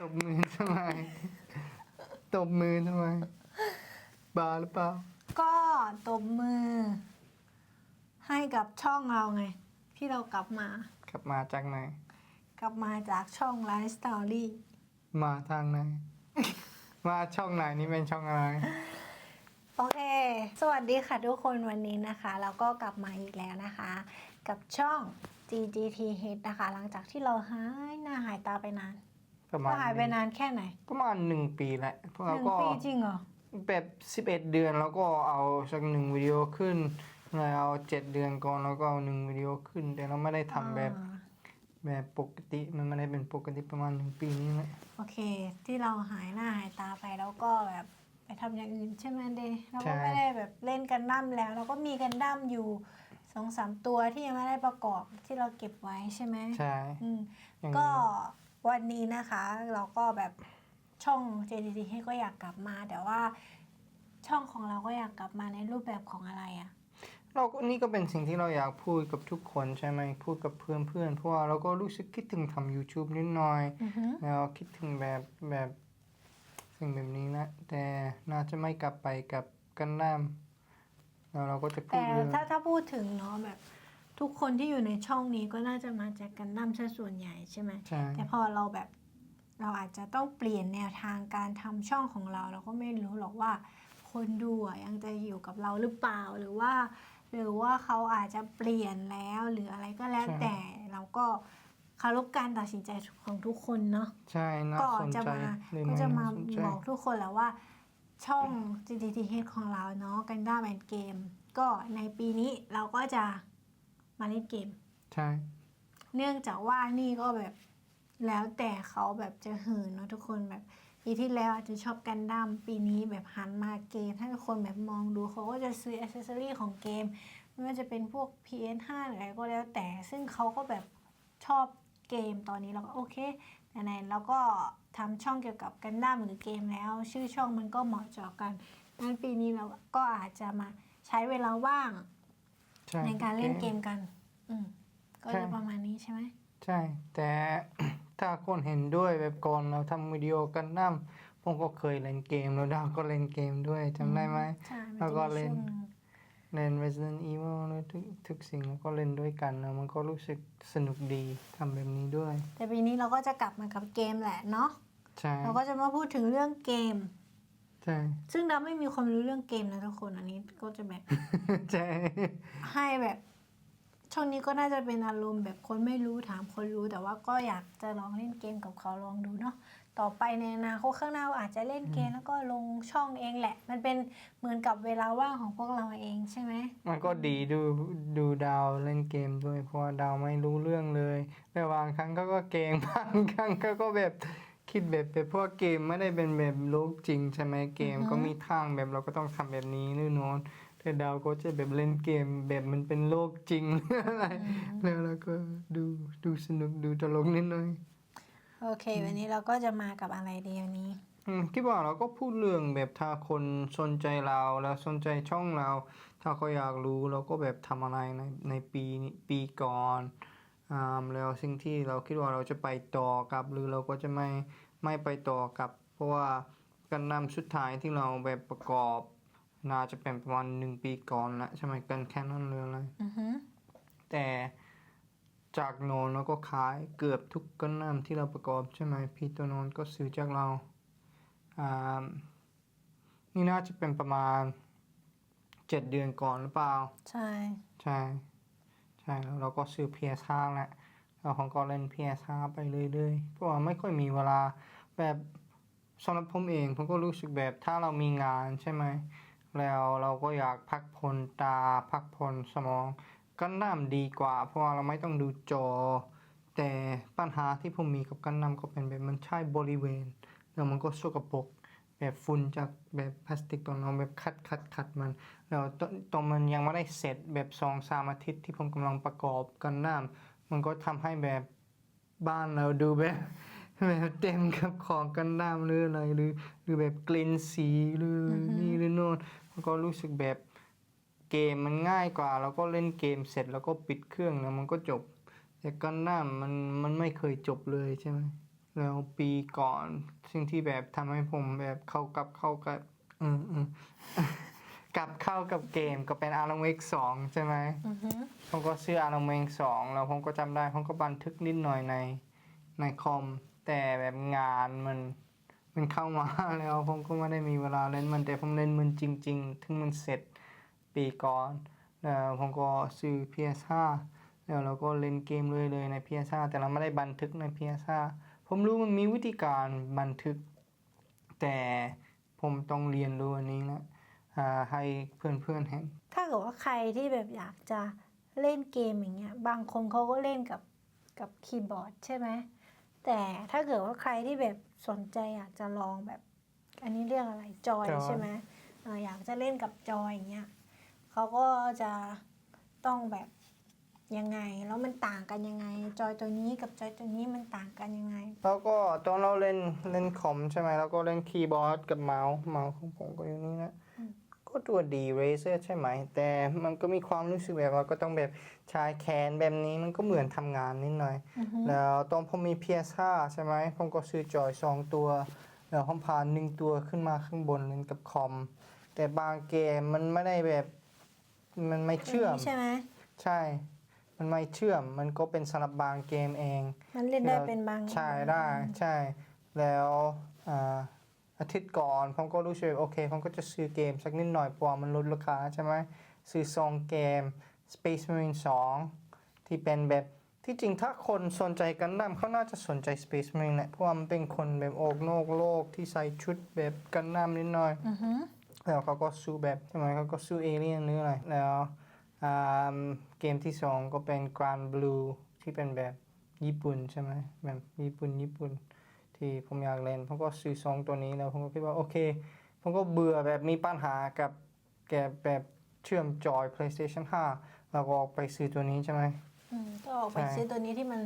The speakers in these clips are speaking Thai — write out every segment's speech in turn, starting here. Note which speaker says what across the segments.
Speaker 1: ตบมือทำไมตบมือทำไมบาหรือเปล่า
Speaker 2: ก็ตบมือ ให้กับช่องเราไง ที่เรากลับมา
Speaker 1: กลับมาจากไหน
Speaker 2: กลับมาจากช่อง Life Story
Speaker 1: มาทางไหน มาช่องไหนนี่เป็นช่องอะไร
Speaker 2: โอเค สวัสดีค่ะทุกคนวันนี้นะคะ เราก็กลับมาอีกแล้วนะคะ กับช่อง GGTH นะคะ หลังจากที่เราหายหน้าหายตาไปนาน
Speaker 1: ประมาณ
Speaker 2: ว่าหายไปนานแค่ไหน
Speaker 1: ประมาณหนึ่งปีแหละพวก
Speaker 2: ห
Speaker 1: เรา
Speaker 2: นึ่ง
Speaker 1: ก็
Speaker 2: ปีจริงเหรอ
Speaker 1: แบบสิบเอ็ดเดือนแล้วก็เอาสักหนึ่งวิดีโอขึ้นแล้วเอาเจ็ดเดือนก่อนแล้วก็เอาหนึ่งวิดีโอขึ้น แต่เราไม่ได้ทำแบบ
Speaker 2: อ่า
Speaker 1: แบบปกติมันไม่ได้เป็นปกติประมาณหนึ่งปีนี้แหละ
Speaker 2: โอเค ที่เราหายหน้าหายตาไปแล้วก็แบบไปทำอย่างอื่นใช่ไหมเดย์เราก็ไม่ได้แบบเล่นกันดั้มแล้ว เราก็มีกันดั้มอยู่สองสามตัวที่ยังไม่ได้ประกอบที่เราเก็บไว้ใช่ไหม
Speaker 1: ใช่
Speaker 2: อืม
Speaker 1: อย่าง
Speaker 2: ก็
Speaker 1: นี้
Speaker 2: วันนี้นะคะ เราก็แบบช่อง JDT ให้ก็อยากกลับมา แต่ว่าช่องของเราก็อยากกลับมาในรูปแบบของอะไรอะ
Speaker 1: เราก็นี่ก็เป็นสิ่งที่เราอยากพูดกับทุกคนใช่ไหมพูดกับเพื่อนเพื่อนๆเพราะว่าเราก็รู้สึกคิดถึงทำ YouTube นิดหน่อย
Speaker 2: อือฮึ
Speaker 1: แล้วคิดถึงแบบแบบสิ่งแบบนี้นะ แต่น่าจะไม่กลับไปกับกันน้ำแล้วเราก็จะพู
Speaker 2: แต่
Speaker 1: ดเรื่อง
Speaker 2: ถ้าถ้าพูดถึงเนาะแบบ ทุกคนที่อยู่ในช่องนี้ก็น่าจะมาจากกันดั้มซะส่วนใหญ่ใช่ไหม
Speaker 1: ใช่
Speaker 2: แต่พอเราแบบเราอาจจะต้องเปลี่ยนแนวทางการทำช่องของเรา เราก็ไม่รู้หรอกว่า คนดูอะยังจะอยู่กับเราหรือเปล่าหรือว่า หรือว่าเขาอาจจะเปลี่ยนแล้วหรืออะไรก็แล้วแต่เราก็เคารพการตัดสินใจของทุกคนเนาะ
Speaker 1: ใช่น่า
Speaker 2: ก็
Speaker 1: สน
Speaker 2: จะ
Speaker 1: ใจ
Speaker 2: มา
Speaker 1: เรื่อง
Speaker 2: ก็
Speaker 1: นี้
Speaker 2: จะมา
Speaker 1: น่สนใจ
Speaker 2: บอกทุกคนแล้วว่าช่อง GTTH ของเราเนาะกันด้าแมนเกมก็ในปีนี้เราก็จะ มาเล่นเกม
Speaker 1: ใช่
Speaker 2: เนื่องจากว่านี่ก็แบบแล้วแต่เขาแบบจะหืนเนาะทุกคนแบบปีที่แล้วอาจจะชอบกันดั้มปีนี้แบบหันมาเกม ถ้าทุกคนแบบมองดูเขาก็จะซื้ออ c เซอรี่ของเกม ไม่ว่าจะเป็นพวก PS5 หรืออะไรก็แล้วแต่ ซึ่งเขาก็แบบชอบเกมตอนนี้เราก็โอเคไหนๆเราก็ทำช่องเกี่ยวกับกันดั้มหรือเกมแล้ว ชื่อช่องมันก็เหมาะเจาะกันงั้นปีนี้เราก็อาจจะมาใช้เวลาว่าง
Speaker 1: ใช่
Speaker 2: ในการเล่นเกมกัน อืมก็
Speaker 1: ใช่
Speaker 2: จะประมาณนี้ใช่ไหม
Speaker 1: ใช่ แต่ถ้าคนเห็นด้วยแบบก่อนเราทำวิดีโอกันน้ำผมก็เคยเล่นเกมแล้วดาวก็เล่นเกมด้วยจำได้ไหม
Speaker 2: ใช่มัน
Speaker 1: แล้ว
Speaker 2: จะ
Speaker 1: ก็
Speaker 2: มี
Speaker 1: เล่น
Speaker 2: ช่วงหนึ่ง
Speaker 1: เล่น Resident Evil แล้วทุกทุกสิ่งแล้วก็เล่นด้วยกันแล้วมันก็รู้สึกสนุกดีทำแบบนี้ด้วย
Speaker 2: แต่ปีนี้เราก็จะกลับมากับเกมแหละเนาะ
Speaker 1: ใช่
Speaker 2: เราก็จะมาพูดถึงเรื่องเกม
Speaker 1: ใช่
Speaker 2: ซึ่งเราไม่มีความรู้เรื่องเกมนะทุกคนอันนี้ก็จะแบบ
Speaker 1: ใช่
Speaker 2: ให้แบบช่วงนี้ก็น่าจะเป็นอารมณ์แบบคนไม่รู้ถามคนรู้แต่ว่าก็อยากจะลองเล่นเกมกับเขาลองดูเนาะต่อไปในอนาคตข้างหน้าอาจจะเล่นเกมแล้วก็ลงช่องเองแหละ มันเป็นเหมือนกับเวลาว่างของพวกเราเองใช่ไหม
Speaker 1: มันก็ดีดูดูดาวเล่นเกมด้วยเพราะว่าดาวไม่รู้เรื่องเลยแต่บางครั้งเขาก็เก่งบางครั้งเขาก็แบบ คิดแบบแบบเพราะว่าเกมไม่ได้เป็นแบบโลกจริงใช่ไหมเกม ก็มีทางแบบเราก็ต้องทำแบบนี้นู่นนอนแต่ดาวก็จะแบบเล่นเกมแบบมันเป็นโลกจริงอะไร แล้วเราก็ดูดูสนุกดูตลกนิดหน่อย
Speaker 2: โอเค วันนี้เราก็จะมากับอะไรดีวันนี้
Speaker 1: อืมคิดว่าเราก็พูดเรื่องแบบถ้าคนสนใจเราแล้วสนใจช่องเรา ถ้าเขาอยากรู้เราก็แบบทำอะไรในในปีนี้ปีก่อน อ่าแล้วสิ่งที่เราคิดว่าเราจะไปต่อกับ หรือเราก็จะไม่ไม่ไปต่อกับ เพราะว่าการนำสุดท้ายที่เราแบบประกอบ น่าจะเป็นประมาณหนึ่งปีก่อนละใช่ไหมกันแค่นั้นเลยอะไร
Speaker 2: อือฮึ
Speaker 1: แต่จากโนนเราก็ขายเกือบทุกกันน้ำที่เราประกอบใช่ไหมพี่ตัวโนนก็ซื้อจากเราอ่านี่น่าจะเป็นประมาณเจ็ดเดือนก่อนหรือเปล่า
Speaker 2: ใช่
Speaker 1: ใช่ ใช่แล้วเราก็ซื้อ PS5 แหละเราของก็เล่น PS5 ไปเรื่อยๆ เพราะว่าไม่ค่อยมีเวลาแบบสำหรับผมเองผมก็รู้สึกแบบถ้าเรามีงานใช่ไหมแล้วเราก็อยากพักผ่อนตาพักผ่อนสมองกันน้ำดีกว่า เพราะว่าเราไม่ต้องดูจอ แต่ปัญหาที่ผมมีกับกันน้ำก็เป็นแบบมันใช่บริเวณ แล้วมันก็สกปรก แบบฝุ่นจากแบบพลาสติกตรงนั้นแบบคัดคัดคัดมันแล้วตตรงมันยังไม่ได้เสร็จแบบสองสามอาทิตย์ที่ผมกำลังประกอบกันน้ำมันก็ทำให้แบบบ้านเราดูแบบแบบเต็มกับของกันน้ำหรืออะไรหรือหรือแบบกลิ่นสีหรืออนี่หรือโน่นมันก็รู้สึกแบบเกมมันง่ายกว่า แล้วก็เล่นเกมเสร็จแล้วก็ปิดเครื่องแล้วมันก็จบ แต่กันน้ำมันมันไม่เคยจบเลยใช่ไหม แล้วปีก่อนสิ่งที่แบบทำให้ผมแบบเข้ากับเข้ากับอืมอืมกลับเข้ากับเกมก็เป็นอาร์ w เวกสองใช่ไหม
Speaker 2: อือฮึ
Speaker 1: ผมก็ซื้ออาร์ w เวกสองแล้วผมก็จำได้ผมก็บันทึกนิดหน่อยในในคอม แต่แบบงานมันมันเข้ามาแล้วผมก็ไม่ได้มีเวลาเล่นมันแต่ผมเล่นมันจริง ๆ ถึงมันเสร็จปีก่อนแล้วผมก็ซื้อ PS5 แล้วเราก็เล่นเกมเลยเลยใน PS5 แต่เราไม่ได้บันทึกใน PS5 ผมรู้มันมีวิธีการบันทึก แต่ผมต้องเรียนรู้อันนี้นะอ่าให้เพื่อนๆเห็น
Speaker 2: ถ้าเกิดว่าใครที่แบบอยากจะเล่นเกมอย่างเงี้ย บางคนเขาก็เล่นกับกับคีย์บอร์ดใช่ไหม แต่ถ้าเกิดว่าใครที่แบบสนใจอยากจะลองแบบ อันนี้เรียกอะไรจอย
Speaker 1: จอย
Speaker 2: ใช่ไหมเอ่ออยากจะเล่นกับจอยอย่างเงี้ยเขาก็จะต้องแบบ ยังไงแล้วมันต่างกันยังไง จอยตัวนี้กับจอยตัวนี้มันต่างกันยังไง
Speaker 1: แล้วก็ตอนเราเล่นเล่นคอมใช่ไหมแล้วก็เล่นคีย์บอร์ดกับเมาส์เมาส์ของผมก็อยู่นี่นะ
Speaker 2: อืม
Speaker 1: ก็ตัวดีเรเซอร์ใช่ไหม แต่มันก็มีความรู้สึกแบบว่าก็ต้องแบบใช้แขนแบบนี้มันก็เหมือนทำงานนิดหน่อย
Speaker 2: อือฮึ
Speaker 1: แล้วตอนผมมี PS5 ใช่ไหมผมก็ซื้อจอยสองตัวแล้วผมพาหนึ่งตัวขึ้นมาข้างบนเล่นกับคอม แต่บางเกมมันไม่ได้แบบมันไม่เชื่อม
Speaker 2: นนี้ใช่ไหม
Speaker 1: ใช่ มันไม่เชื่อมมันก็เป็นสำหรับบางเกมเอง
Speaker 2: มันเล่นได้เป็นบาง
Speaker 1: ใช่ได้ใช่ แล้วอ่าอาทิตย์ก่อนผมก็รู้สึกโอเคผมก็จะซื้อเกมสักนิดหน่อยเพราะว่ามันลดราคาใช่ไหมซื้อซองเกม Space Marine 2 ที่เป็นแบบที่จริงถ้าคนสนใจกันดั้มเขาน่าจะสนใจ Space Marine แหละเพราะว่ามันเป็นคนแบบออกนอกโลกที่ใส่ชุดแบบกันดั้มนิดหน่อย
Speaker 2: อือฮึ
Speaker 1: แล้วเขาก็สู้แบบใช่ไหมเขาก็สู้เอเลี่ยนหรืออะไรแล้วอ่า เกมที่สองก็เป็น Grand Blue ที่เป็นแบบญี่ปุ่นใช่ไหมแบบญี่ปุ่นญี่ปุ่น ที่ผมอยากเล่นผมก็ซื้อสองตัวนี้แล้วผมก็คิดว่าโอเคผมก็เบื่อแบบมีปัญหากับแกแบบเชื่อมจอย PlayStation 5 แล้วก็ออกไปซื้อตัวนี้ใช่ไหม
Speaker 2: อืมก็ออกไป
Speaker 1: ใช่
Speaker 2: ซื้อตัวนี้ที่มัน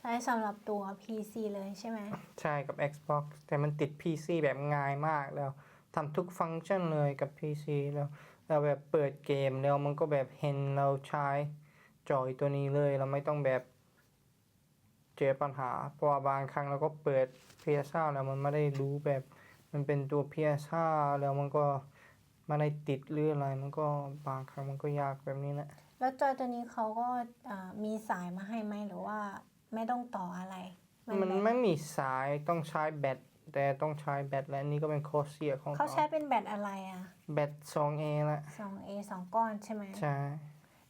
Speaker 2: ใช้สำหรับตัว PC เลยใช่ไหม
Speaker 1: ใช่กับ Xbox แต่มันติด PC แบบง่ายมากแล้วทำทุกฟังก์ชันเลยกับ PC แล้ว เราแบบเปิดเกมแล้วมันก็แบบเห็นเราใช้จอยตัวนี้เลยเราไม่ต้องแบบเจอปัญหาเพราะว่าบางครั้งเราก็เปิด PS5 แล้วมันไม่ได้รู้แบบมันเป็นตัว PS5 แล้วมันก็ไม่ได้ติดหรืออะไรมันก็บางครั้งมันก็ยากแบบนี้แหละ
Speaker 2: แล้วจอยตัวนี้เขาก็อ่ามีสายมาให้ไหมหรือว่าไม่ต้องต่ออะไร
Speaker 1: มัน
Speaker 2: แบบ
Speaker 1: ไม่มีสายต้องใช้แบต แต่ต้องใช้แบตและอันนี่ก็เป็นข้อเสียของ
Speaker 2: เขาใช้เป็นแบตอะไรอะ
Speaker 1: แบต 2A ละ
Speaker 2: 2A สองก้อนใช่ไหม
Speaker 1: ใช่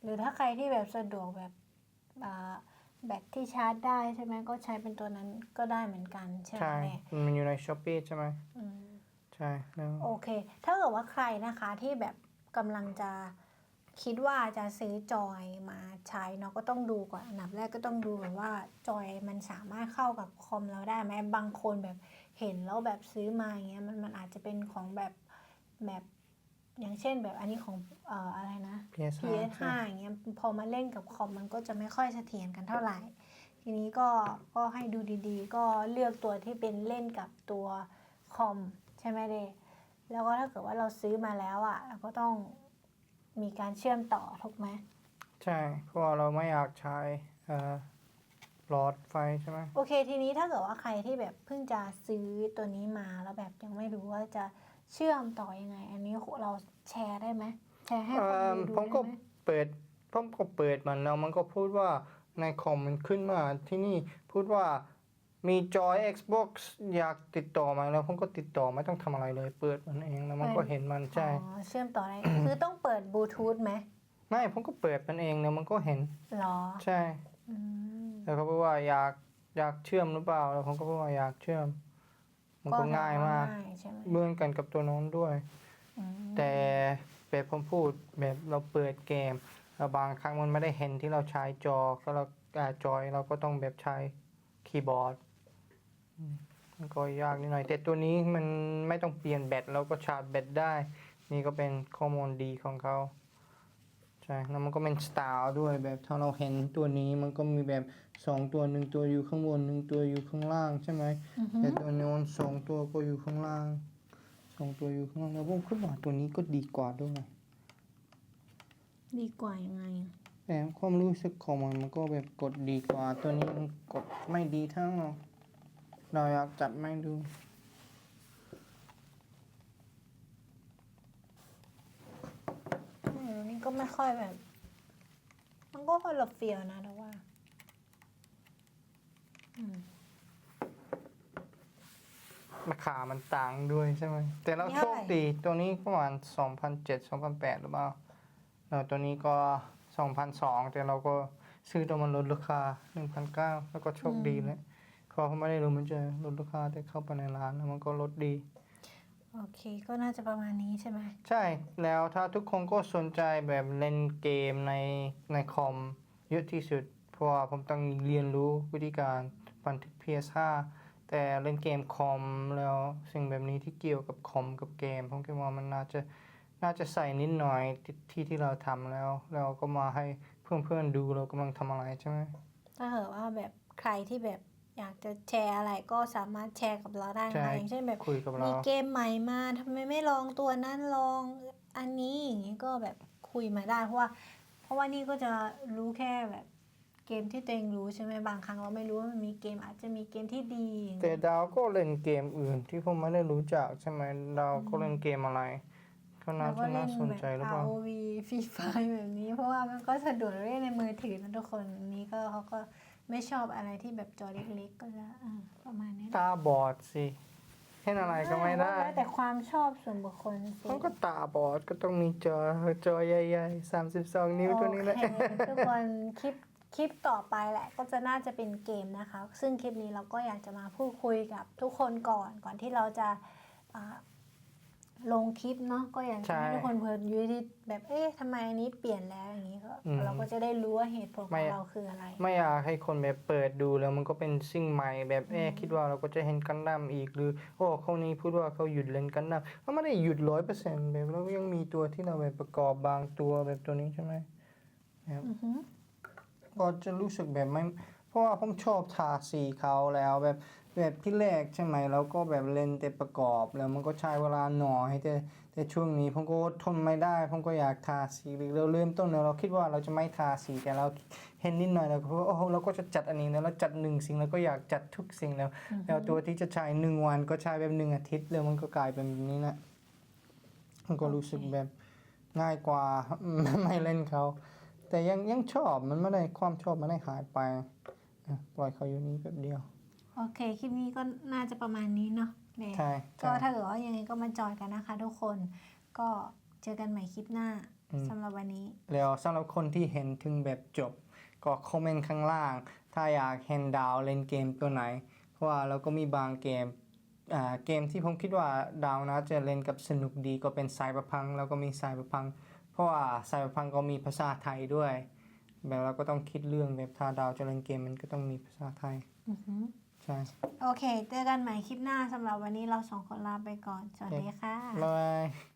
Speaker 2: หรือถ้าใครที่แบบสะดวกแบบอ่าแบตที่ชาร์จได้ใช่ไหมก็ใช้เป็นตัวนั้นก็ได้เหมือนกันใช่ไหม
Speaker 1: ใช่มันอยู่ในช้อปปี้ใช่ไหม
Speaker 2: อืม
Speaker 1: ใช่แล้ว
Speaker 2: โอเค ถ้าเกิดว่าใครนะคะที่แบบกำลังจะ คิดว่าจะซื้อจอยมาใช้เนาะก็ต้องดูก่อนอันดับแรกก็ต้องดูก่อนว่าจอยมันสามารถเข้ากับคอมเราได้ไหมบางคนแบบเห็นแล้วแบบซื้อมาอย่างเงี้ยมันมันอาจจะเป็นของแบบแบบอย่างเช่นแบบอันนี้ของเอ่ออะไรนะ
Speaker 1: PS5
Speaker 2: PS5 อย่างเงี้ยพอมาเล่นกับคอมมันก็จะไม่ค่อยเสถียรกันเท่าไหร่ ทีนี้ก็ก็ให้ดูดีๆ ก็เลือกตัวที่เป็นเล่นกับตัวคอมใช่ไหมเดแล้วก็ถ้าเกิดว่าเราซื้อมาแล้วอะเราก็ต้อง มีการเชื่อมต่อถูกไหม
Speaker 1: ใช่เพราะว่าเราไม่อยากใช้เอ่อหลอดไฟใช่ไหม
Speaker 2: โอเค ทีนี้ถ้าเกิดว่าใครที่แบบเพิ่งจะซื้อตัวนี้มาแล้วแบบยังไม่รู้ว่าจะเชื่อมต่อยังไง อันนี้เราแชร์ได้ไหมแชร์ให้คน
Speaker 1: เอิ่ม
Speaker 2: ดูดู
Speaker 1: ผมก็
Speaker 2: ได้ไหม
Speaker 1: เปิดผมก็เปิดมันแล้วมันก็พูดว่าในคอมมันขึ้นมาที่นี่พูดว่า มีจอย Xbox อยากติดต่อมาแล้วผมก็ติดต่อไม่ต้องทำอะไรเลย เปิดมันเองแล้วมันก็เห็นมันใช่
Speaker 2: อ๋อเชื่อมต่อได้ คือต้องเปิดบลูทูธไหม
Speaker 1: ไม่ผมก็เปิดมันเองแล้วมันก็เห็น
Speaker 2: หรอ
Speaker 1: ใช่
Speaker 2: อืม
Speaker 1: แล้วเขาบอกว่าอยากอยากเชื่อมหรือเปล่าแล้วผมก็บอกว่าอยากเชื่อม มันก็ง่ายมาก
Speaker 2: ง่ายใช่ไหม
Speaker 1: เหมือนกันกับตัวโน้นด้วย
Speaker 2: อืม
Speaker 1: แต่แบบผมพูดแบบเราเปิดเกมแล้วบางครั้งมันไม่ได้เห็นที่เราใช้จอก็เราอ่าจอยเราก็ต้องแบบใช้คีย์บอร์ดอื มมันก็ยากนิดหน่อย แต่ตัวนี้มันไม่ต้องเปลี่ยนแบตเราก็ชาร์จแบตได้ นี่ก็เป็นข้อมูลดีของเขาใช่แล้วมันก็เป็นสไตล์ด้วยแบบถ้าเราเห็นตัวนี้มันก็มีแบบสองตัวหนึ่งตัวอยู่ข้างบนหนึ่งตัวอยู่ข้างล่างใช่ไหม
Speaker 2: อือฮึ
Speaker 1: แต่ตัวโน้นสองตัวก็อยู่ข้างล่างสองตัวอยู่ข้างล่างแล้วผมคิดว่าตัวนี้ก็ดีกว่าด้วย
Speaker 2: ดีกว่ายังไงอะ
Speaker 1: แต่ความรู้สึกของมันมันก็แบบกดดีกว่า ตัวนี้มันกดไม่ดีเท่า เราอยากจัดไม่ดู
Speaker 2: ไม่รู้นี่ก็ไม่ค่อยแบบ มันก็คนละเฟียวนะแต่ว่า อืม
Speaker 1: ราคามันต่างด้วยใช่ไหม แต่เรา
Speaker 2: นี่
Speaker 1: โช
Speaker 2: เท่า
Speaker 1: ค
Speaker 2: ไหร่
Speaker 1: ดี ตัวนี้ประมาณ2,007 2,008หรือเปล่าแล้วตัวนี้ก็2,002แต่เราก็ซื้อตัวมันลดราคา1,009แล้วก็โชคดีเลย เขาไม่ได้รู้มันจะลดราคาแต่เข้าไปในร้านแล้วมันก็ลดดี
Speaker 2: โอเค ก็น่าจะประมาณนี้ใช่ไหม
Speaker 1: ใช่แล้วถ้าทุกคนก็สนใจแบบเล่นเกมในในคอมเยอะที่สุด เพราะว่าผมต้องเรียนรู้วิธีการบันทึก PS5 แต่เล่นเกมคอมแล้วสิ่งแบบนี้ที่เกี่ยวกับคอมกับเกมผมคิดว่ามันน่าจะน่าจะใส่นิดหน่อยที่ที่ที่เราทำแล้วเราก็มาให้เพื่อนๆดูเรากำลังทำอะไรใช่ไหม
Speaker 2: ถ้าเกิดว่าแบบใครที่แบบ อยากจะแชร์อะไรก็สามารถแชร์กับเราได้นะ
Speaker 1: ใช่
Speaker 2: คะอย่างเช่นแบบ
Speaker 1: คุยกับเรา
Speaker 2: มีเกมใหม่มาทำไมไม่ลองตัวนั้นลองอันนี้อย่างนี้ก็แบบคุยมาได้เพราะว่า เพราะว่านี่ก็จะรู้แค่แบบเกมที่ตัวเองรู้ใช่ไหมบางครั้งเราไม่รู้ว่ามันมีเกมอาจจะมีเกมที่ดีอย่าง
Speaker 1: แต่
Speaker 2: เงี้ย
Speaker 1: ดาวก็เล่นเกมอื่นที่ผมไม่ได้รู้จักใช่ไหมดาวก็เล่นเกมอะไรก็น่า
Speaker 2: แล้วก็
Speaker 1: จะ
Speaker 2: เล่
Speaker 1: น่านสน
Speaker 2: แบบ
Speaker 1: ใจหรือเปล่า
Speaker 2: ROV ฟรีไฟแบบนี้ เพราะว่ามันก็สะดวกเล่นในมือถือนะทุกคนอันนี้ก็เขาก็ ไม่ชอบอะไรที่แบบจอเล็กๆก็จะอ่าประมาณนี้แหละ
Speaker 1: ตาบอดสิเห็นอะไรก็ไม่ได้
Speaker 2: แล้วแต่ความชอบส่วนบุคคลสิ
Speaker 1: มันก็ตาบอดก็ต้องมีจอจอใหญ่ๆสามสิบสองนิ้วตัวนี้แหละ
Speaker 2: โอเคทุกคนคลิปคลิปต่อไปแหละก็จะน่าจะเป็นเกมนะคะ ซึ่งคลิปนี้เราก็อยากจะมาพูดคุยกับทุกคนก่อนก่อนที่เราจะอ่า ลงคลิปเนาะก็อยากจะให้ทุกคนเพิ่นอยูที่แบบเอ๊ะทำไมอันนี้เปลี่ยนแล้วอย่างนี้ก็
Speaker 1: อืม
Speaker 2: เราก็จะได้รู้ว่าเหตุผลข
Speaker 1: ไม่
Speaker 2: องเราคืออะไร
Speaker 1: ไม่อยากให้คนแบบเปิดดูแล้วมันก็เป็นสิ่งใหม่แบบเอ๊ะคิดว่าเราก็จะเห็นกันดั้มอีกหรือโอ้เขานี้พูดว่าเขาหยุดเล่นกันดั้มเขาไม่ได้หยุดร้อยเปอร์เซ็นต์แบบเราก็ยังมีตัวที่เราแบบประกอบบางตัวแบบตัวนี้ใช่ไหม
Speaker 2: อือหือ
Speaker 1: ก็จะรู้สึกแบบไม่ เพราะว่าผมชอบทาสีเขาแล้วแบบ แบบที่แรกใช่ไหมเราก็แบบเล่นแต่ประกอบแล้วมันก็ใช้เวลาหน่อยแต่แต่ช่วงนี้ผมก็ทนไม่ได้ผมก็อยากทาสีเราเริ่มต้นเนี่ยเราคิดว่าเราจะไม่ทาสีแต่เราเห็นนิดหน่อยเราก็ว่าโอ้โหเราก็จะจัดอันนี้แล้วเราจัดหนึ่งสิ่งแล้วก็อยากจัดทุกสิ่งแล้ว แล้วตัวที่จะใช้หนึ่งวันก็ใช้แบบหนึ่งอาทิตย์แล้วมันก็กลายเป็นแบบนี้นะมันก็รู้สึกแบบง่ายกว่าไม่เล่นเขา แต่ยังยังชอบมันไม่ได้ความชอบมันไม่ได้หายไปอะปล่อยเขาอยู่นี้แบบเดียว
Speaker 2: โอเค คลิปนี้ก็น่าจะประมาณนี้เนาะเนี่ย
Speaker 1: ใช่
Speaker 2: ก็
Speaker 1: ใช่
Speaker 2: ถ้าเกิดว่ายังไงก็มาจอยกันนะคะ ทุกคน ก็เจอกันใหม่คลิปหน้า
Speaker 1: อืม
Speaker 2: สำหรับวันนี้
Speaker 1: แล้วสำหรับคนที่เห็นถึงแบบจบ ก็คอมเมนต์ข้างล่าง ถ้าอยากเห็นดาวเล่นเกมตัวไหน เพราะว่าเราก็มีบางเกมอ่าเกมที่ผมคิดว่าดาวนะจะเล่นกับสนุกดีก็เป็นไซเบอร์พังแล้วก็มีไซเบอร์พัง เพราะว่าไซเบอร์พังก็มีภาษาไทยด้วย แบบเราก็ต้องคิดเรื่องแบบถ้าดาวจะเล่นเกมมันก็ต้องมีภาษาไทย
Speaker 2: อือหือ
Speaker 1: ใช่
Speaker 2: โอเค เจอกันใหม่คลิปหน้าสำหรับวันนี้เราสองคนลาไปก่อน สวัสดีค่ะ
Speaker 1: บ๊ายบาย